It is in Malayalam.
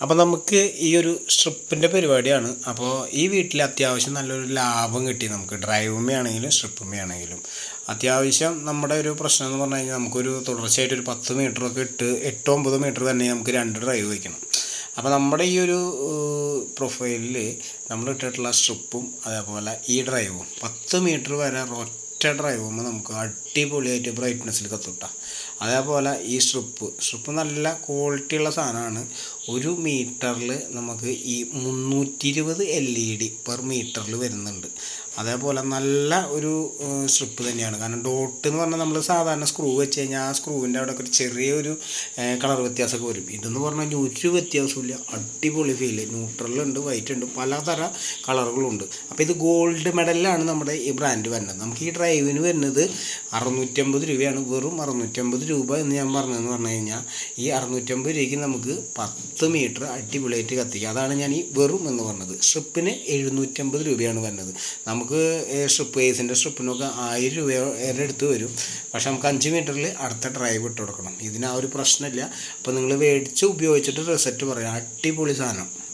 അപ്പോൾ നമുക്ക് ഈ ഒരു സ്ട്രിപ്പിന്റെ പരിപാടിയാണ്. അപ്പോൾ ഈ വീട്ടിൽ അത്യാവശ്യം നല്ലൊരു ലാഭം കിട്ടി നമുക്ക്. ഡ്രൈവുമേ ആണെങ്കിലും സ്ട്രിപ്പുമേ ആണെങ്കിലും. അത്യാവശ്യം നമ്മുടെ ഒരു പ്രശ്നം എന്ന് പറഞ്ഞു കഴിഞ്ഞാൽ നമുക്കൊരു തുടർച്ചയായിട്ട് ഒരു പത്ത് മീറ്ററൊക്കെ ഇട്ട് എട്ടോ ഒമ്പത് മീറ്റർ തന്നെ നമുക്ക് രണ്ട് ഡ്രൈവ് വയ്ക്കണം അപ്പോൾ നമ്മുടെ ഈ ഒരു പ്രൊഫൈലിൽ നമ്മൾ ഇട്ടിട്ടുള്ള സ്ട്രിപ്പും അതേപോലെ ഈ ഡ്രൈവും പത്ത് മീറ്റർ വരെ ഒറ്റ ഡ്രൈവ് ഡ്രൈവുമ്പോൾ നമുക്ക് അടിപൊളിയായിട്ട് ബ്രൈറ്റ്നസ്സിൽ കത്തുട്ടാം അതേപോലെ ഈ സ്ട്രിപ്പ് സ്ട്രിപ്പ് നല്ല ക്വാളിറ്റിയുള്ള സാധനമാണ്. ഒരു മീറ്ററിൽ നമുക്ക് ഈ മുന്നൂറ്റി ഇരുപത് എൽ ഇ ഡി പെർ മീറ്ററിൽ വരുന്നുണ്ട്. അതേപോലെ നല്ല ഒരു സ്ട്രിപ്പ് തന്നെയാണ്. കാരണം ഡോട്ട് എന്ന് പറഞ്ഞാൽ നമ്മൾ സാധാരണ സ്ക്രൂ വെച്ച് കഴിഞ്ഞാൽ ആ സ്ക്രൂവിന്റെ അവിടെ ഒരു ചെറിയൊരു കളർ വ്യത്യാസമൊക്കെ വരും. ഇതെന്ന് പറഞ്ഞാൽ ഒരു വ്യത്യാസമില്ല. അടിപൊളി ഫീൽ ന്യൂട്രലുണ്ട് വൈറ്റ് ഉണ്ട് പലതര കളറുകളുണ്ട് അപ്പോൾ ഇത് ഗോൾഡ് മെഡലിലാണ് നമ്മുടെ ഈ ബ്രാൻഡ് വരുന്നത്. നമുക്ക് ഈ ഡ്രൈവിന് വരുന്നത് അറുന്നൂറ്റമ്പത് രൂപയാണ്. വെറും അറുന്നൂറ്റമ്പത് രൂപ എന്ന് ഞാൻ പറഞ്ഞതെന്ന് പറഞ്ഞു കഴിഞ്ഞാൽ ഈ അറുന്നൂറ്റമ്പത് രൂപയ്ക്ക് നമുക്ക് പത്ത് മീറ്റർ അടിപൊളിയായിട്ട് കത്തിക്കാം. അതാണ് ഞാൻ ഈ വെറും എന്ന് പറഞ്ഞത്. സ്ട്രിപ്പിന് എഴുന്നൂറ്റമ്പത് രൂപയാണ് വരുന്നത്. നമുക്ക് സ്ട്രിപ്പ് ഏസിന്റെ സ്ട്രിപ്പിനൊക്കെ ആയിരം രൂപ വരെ അടുത്ത് വരും. പക്ഷേ നമുക്ക് അഞ്ച് മീറ്ററിൽ അടുത്ത ഡ്രൈവ് ഇട്ട് കൊടുക്കണം. ഇതിന് ആ ഒരു പ്രശ്നമില്ല. അപ്പോൾ നിങ്ങൾ മേടിച്ച് ഉപയോഗിച്ചിട്ട് റിസൾട്ട് പറയാം. അടിപൊളി സാധനം.